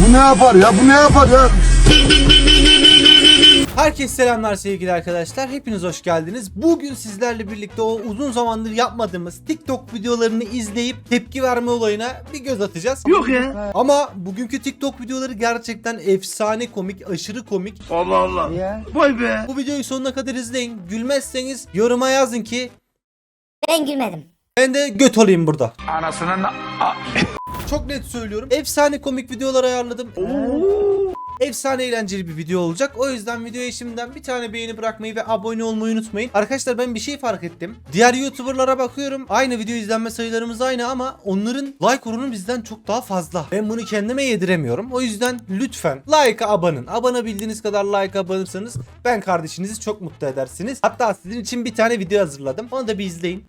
Bu ne yapar ya? Bu ne yapar ya? Herkese selamlar sevgili arkadaşlar. Hepiniz hoş geldiniz. Bugün sizlerle birlikte o uzun zamandır yapmadığımız TikTok videolarını izleyip tepki verme olayına bir göz atacağız. Yok ya. Ama bugünkü TikTok videoları gerçekten efsane komik, aşırı komik. Allah Allah. Vay be. Bu videoyu sonuna kadar izleyin. Gülmezseniz yoruma yazın ki Ben gülmedim. ben de göt olayım burada. Anasının Çok net söylüyorum. Efsane komik videolar ayarladım. Efsane eğlenceli bir video olacak. O yüzden videoya şimdiden bir tane beğeni bırakmayı ve abone olmayı unutmayın. Arkadaşlar ben bir şey fark ettim. Diğer YouTuber'lara bakıyorum. Aynı video izlenme sayılarımız aynı ama onların like oranı bizden çok daha fazla. Ben bunu kendime yediremiyorum. O yüzden lütfen like'a abanın. Abone bildiğiniz kadar like abanırsanız ben kardeşinizi çok mutlu edersiniz. Hatta sizin için bir tane video hazırladım. Onu da bir izleyin.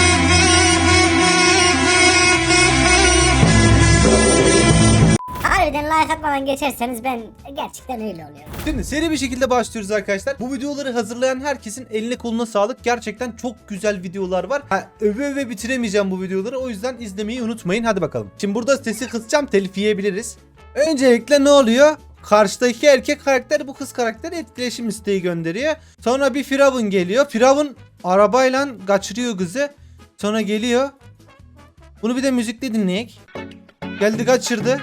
Harbiden like atmadan geçerseniz ben gerçekten öyle oluyorum. Şimdi seri bir şekilde başlıyoruz arkadaşlar. Bu videoları hazırlayan herkesin eline koluna sağlık. Gerçekten çok güzel videolar var. Ha, öve öve bitiremeyeceğim bu videoları. O yüzden izlemeyi unutmayın. Hadi bakalım. Şimdi burada sesi kısacağım. Telif yiyebiliriz. Öncelikle ne oluyor? Karşıdaki erkek karakter bu kız karakteri etkileşim isteği gönderiyor. Sonra bir Firavun geliyor. Firavun arabayla kaçırıyor kızı. Sonra geliyor. Bunu bir de müzikle dinleyek. Geldi kaçırdı.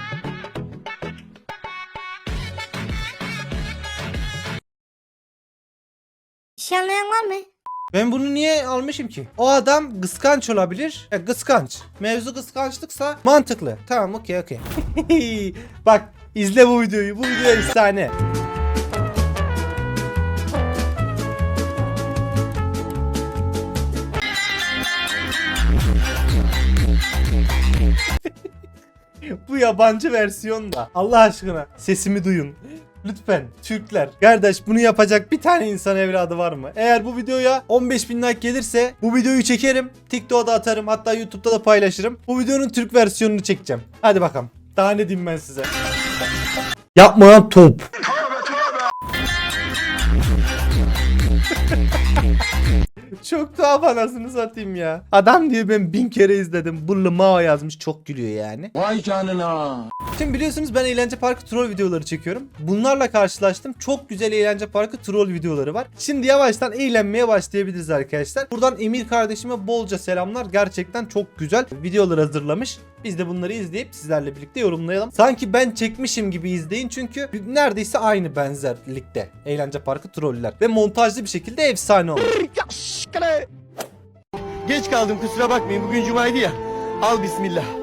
Şey anlayan var mı? Ben bunu niye almışım ki? O adam kıskanç olabilir. Ya kıskanç. Mevzu kıskançlıksa mantıklı. Tamam okey okey. Bak izle bu videoyu. Bu video efsane. Bu yabancı versiyon da. Allah aşkına sesimi duyun. Lütfen Türkler. Kardeş bunu yapacak bir tane insan evladı var mı? Eğer bu videoya 15 bin like gelirse bu videoyu çekerim. TikTok'a da atarım. Hatta YouTube'da da paylaşırım. Bu videonun Türk versiyonunu çekeceğim. Hadi bakalım. Daha ne diyeyim ben size. Yapmayan top. Çok tuhaf anasını satayım ya. Adam diyor ben bin kere izledim. Bullu Mao yazmış çok gülüyor yani. Vay canına. Şimdi biliyorsunuz ben Eğlence Parkı troll videoları çekiyorum. Bunlarla karşılaştım. Çok güzel Eğlence Parkı troll videoları var. Şimdi yavaştan eğlenmeye başlayabiliriz arkadaşlar. Buradan Emir kardeşime bolca selamlar. Gerçekten çok güzel videolar hazırlamış. Biz de bunları izleyip sizlerle birlikte yorumlayalım. Sanki ben çekmişim gibi izleyin çünkü neredeyse aynı benzerlikte. Eğlence Parkı troller. Ve montajlı bir şekilde efsane olmuş. Geç kaldım kusura bakmayın bugün cumaydı ya. Al bismillah.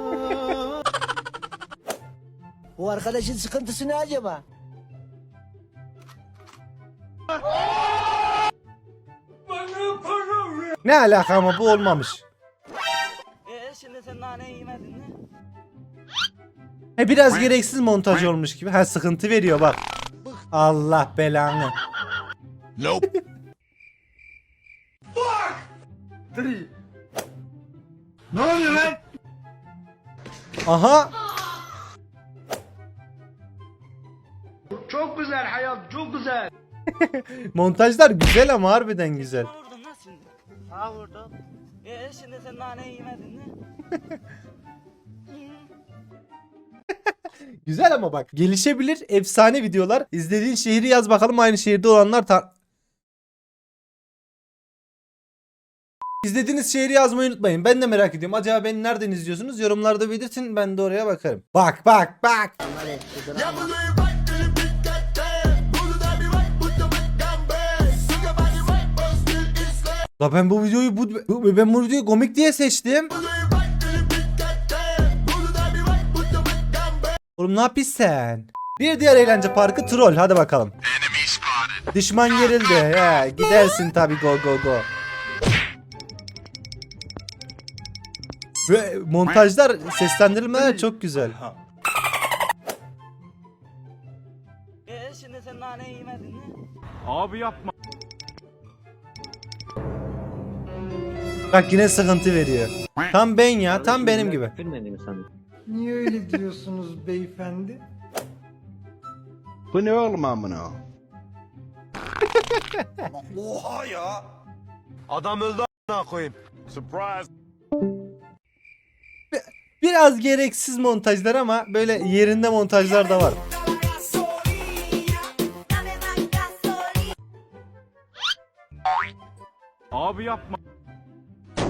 Bu arkadaşın sıkıntısı ne acaba? Ne alaka ama bu olmamış. E şimdi sen naneyi yemedin mi? He biraz gereksiz montaj olmuş gibi. Ha sıkıntı veriyor bak. Allah belanı. Ne oluyor lan? Aha Çok güzel hayat, çok güzel. montajlar güzel ama harbiden güzel. Vurdun lan şimdi? Ha vurdum. E şimdi sen naneyi yemedin mi? Güzel ama bak gelişebilir efsane videolar. İzlediğin şehri yaz bakalım aynı şehirde olanlar ta- İzlediğiniz şehri yazmayı unutmayın. Ben de merak ediyorum. Acaba beni nereden izliyorsunuz? Yorumlarda belirtin. Ben de oraya bakarım. Bak bak bak. La ben bu videoyu bu, bu- ben bu videoyu komik diye seçtim. Oğlum ne yapıyorsun sen? Bir diğer eğlence parkı troll. Hadi bakalım. Düşman gerildi. He, gidersin tabi go go go. Ve montajlar, seslendirmeler çok güzel. E şimdi sen naneyi yemedin mi? Bak yine sıkıntı veriyor. Tam ben ya, tam benim gibi. Niye öyle diyorsunuz beyefendi? Bu ne oğlum amına? Oha ya. Adam öldü a**ına koyayım. Biraz gereksiz montajlar ama böyle yerinde montajlar da var. Abi yapma.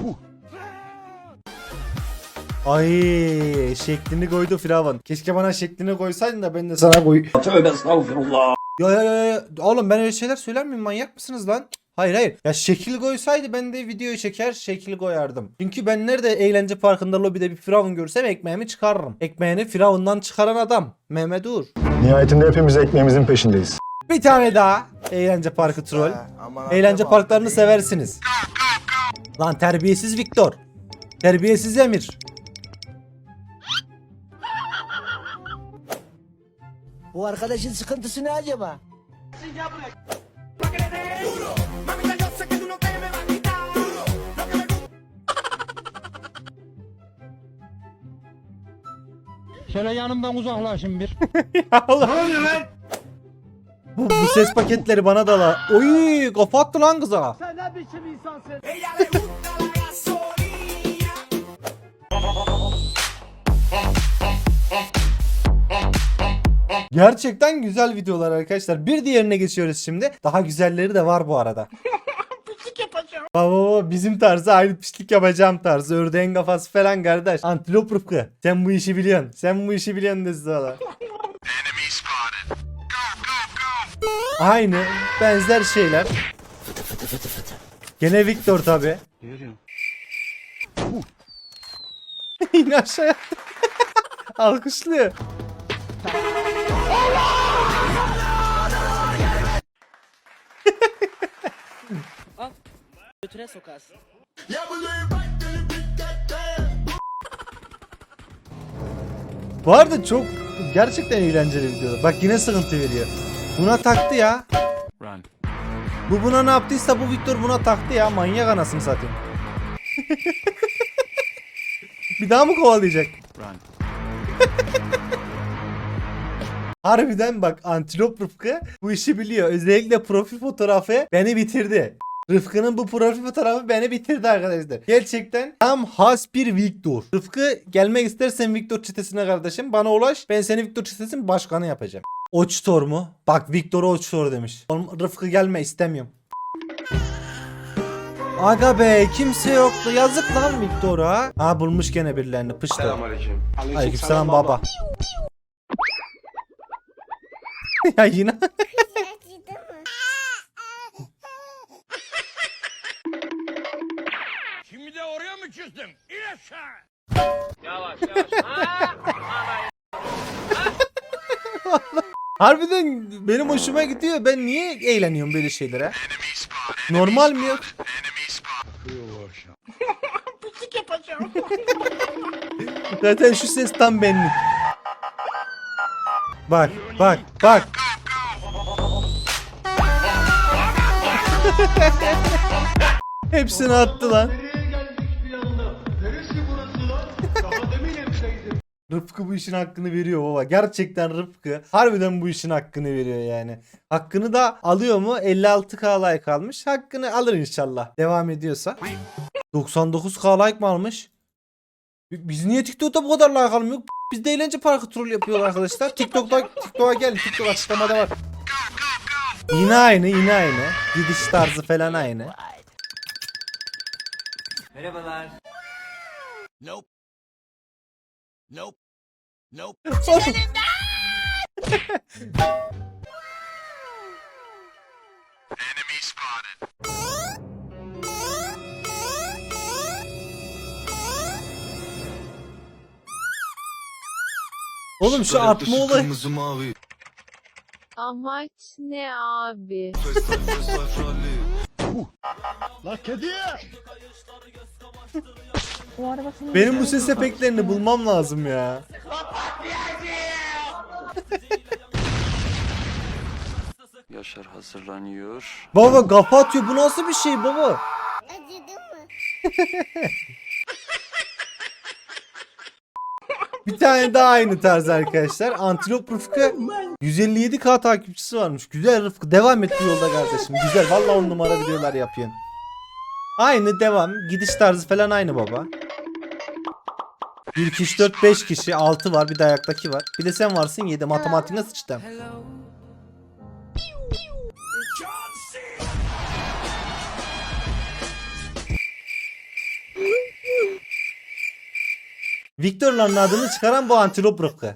Uh. Ay şeklini koydu Firavun. Keşke bana şeklini koysaydın da ben de sana koy. Tövbe estağfurullah. Ya ya ya oğlum ben öyle şeyler söyler miyim manyak mısınız lan? Hayır hayır. Ya şekil koysaydı ben de videoyu çeker şekil koyardım. Çünkü ben nerede eğlence parkında lobide bir firavun görsem ekmeğimi çıkarırım. Ekmeğini firavundan çıkaran adam. Mehmet Uğur. Nihayetinde hepimiz ekmeğimizin peşindeyiz. Bir tane daha. Eğlence parkı troll. Eğlence parklarını seversiniz. Lan terbiyesiz Viktor. Terbiyesiz Emir. Bu arkadaşın sıkıntısı ne acaba? Şöyle yanımdan uzaklaşın bir. Allah. Bu, bu ses paketleri bana da la. Oy kafa attı lan kıza. Sen ne biçim insansın? Gerçekten güzel videolar arkadaşlar. Bir diğerine geçiyoruz şimdi. Daha güzelleri de var bu arada. Baba bizim tarzı aynı pislik yapacağım tarzı. Ördeğin kafası falan kardeş. Antilop Rıfkı. Sen bu işi biliyorsun. Sen bu işi biliyorsun dedi sana. Aynı benzer şeyler. Gene Victor tabi. Yine aşağıya. Alkışlıyor. Götüne sokarsın. Bu arada çok gerçekten eğlenceli videolar. Bak yine sıkıntı veriyor. Buna taktı ya. Bu buna ne yaptıysa bu Victor buna taktı ya. Manyak anasını satayım. Bir daha mı kovalayacak? Harbiden bak Antilop Rıfkı bu işi biliyor. Özellikle profil fotoğrafı beni bitirdi. Rıfkı'nın bu profil fotoğrafı beni bitirdi arkadaşlar. Gerçekten tam has bir Victor. Rıfkı gelmek istersen Victor çetesine kardeşim bana ulaş. Ben seni Victor çetesinin başkanı yapacağım. Oçtor mu? Bak Victor'a Oçtor demiş. Oğlum Rıfkı gelme istemiyorum. Aga be kimse yoktu. Yazık lan Victor'a. Ha bulmuş gene birilerini. Pıştı. Selamünaleyküm. Aleykümselam baba. ya yine. Mı küstüm? İn aşağı. Harbiden benim hoşuma gidiyor. Ben niye eğleniyorum böyle şeylere? Normal mi yok? Zaten şu ses tam benlik. Bak, bak, bak. Hepsini attı lan. Rıfkı bu işin hakkını veriyor baba. Gerçekten Rıfkı harbiden bu işin hakkını veriyor yani. Hakkını da alıyor mu? 56k like almış. Hakkını alır inşallah. Devam ediyorsa. 99k like mı almış? Biz niye TikTok'ta bu kadar like almıyor? Biz de eğlence parkı troll yapıyorlar arkadaşlar. TikTok'ta TikTok'a gel. TikTok açıklamada var. Yine aynı, yine aynı. Gidiş tarzı falan aynı. Nope. Nope. Nope. Oğlum şu atma olayı. mavi. Amaç ne abi? La kedi. Benim bu ses efektlerini bulmam lazım ya. Yaşar hazırlanıyor. Baba kafa atıyor. Bu nasıl bir şey baba? bir tane daha aynı tarz arkadaşlar. Antilop Rıfkı 157k takipçisi varmış. Güzel Rıfkı. Devam et bu yolda kardeşim. Güzel. Vallahi on numara videolar yapıyorsun. Aynı devam. Gidiş tarzı falan aynı baba. 1, 2, 3, 4, 5 kişi. 6 var. Bir de ayaktaki var. Bir de sen varsın 7. Matematiğine sıçtım. Victor'ların adını çıkaran bu antilop rıfkı.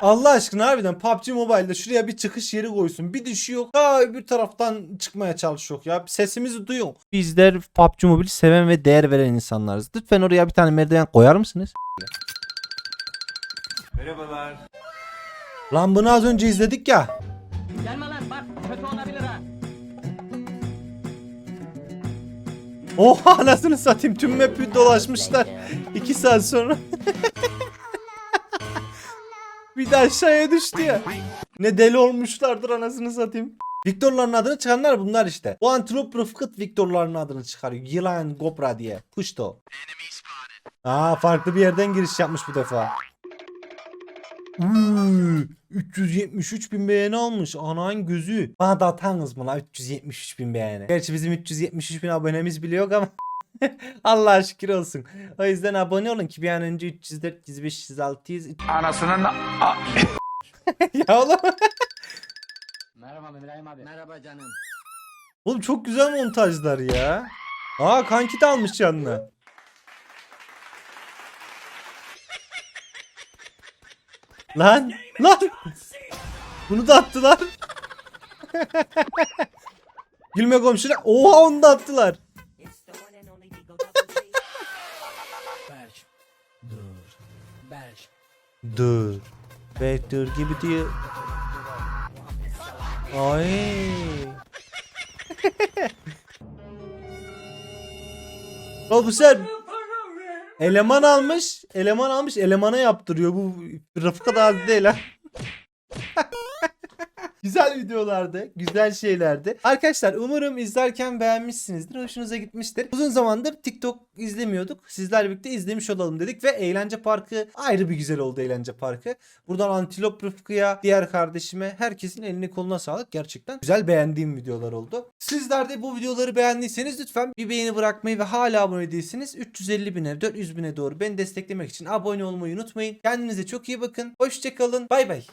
Allah aşkına harbiden PUBG Mobile'da şuraya bir çıkış yeri koysun. Bir düşüyor. Aa öbür taraftan çıkmaya çalışıyor ya. Sesimizi duyuyor. Bizler PUBG Mobile seven ve değer veren insanlarız. Lütfen oraya bir tane merdiven koyar mısınız? Merhabalar. Lan bunu az önce izledik ya. Gelme lan bak kötü olabilir Oha anasını satayım tüm map'i dolaşmışlar. 2 saat sonra. bir de aşağıya düştü ya. Ne deli olmuşlardır anasını satayım. Viktorların adını çıkanlar bunlar işte. Bu antilop Rıfkıt Viktorların adını çıkarıyor. Yılan Gopra diye. Puşto. Aa farklı bir yerden giriş yapmış bu defa. Uuu, 373 bin beğeni almış. Anan gözü. Bana da atanız mı lan 373 bin beğeni. Gerçi bizim 373 bin abonemiz bile yok ama. Allah şükür olsun. O yüzden abone olun ki bir an önce 300, 400, 500, 600. Anasının ya oğlum. Merhaba İbrahim abi. Merhaba canım. Oğlum çok güzel montajlar ya. Aa kanki de almış yanına. Lan lan. Bunu da attılar. Gülme komşuna. Oha onu da attılar. Dur. Vektör gibi diyor. Ay. Sefer eleman almış, eleman almış, elemana yaptırıyor. Bu Rıfkı da az değil ha. Güzel videolardı, güzel şeylerdi. Arkadaşlar umarım izlerken beğenmişsinizdir, hoşunuza gitmiştir. Uzun zamandır TikTok izlemiyorduk. Sizlerle birlikte izlemiş olalım dedik ve Eğlence Parkı ayrı bir güzel oldu Eğlence Parkı. Buradan Antilop Rıfkı'ya, diğer kardeşime, herkesin eline koluna sağlık. Gerçekten güzel beğendiğim videolar oldu. Sizler de bu videoları beğendiyseniz lütfen bir beğeni bırakmayı ve hala abone değilseniz 350 bine, 400 bine doğru beni desteklemek için abone olmayı unutmayın. Kendinize çok iyi bakın. Hoşçakalın. Bay bay.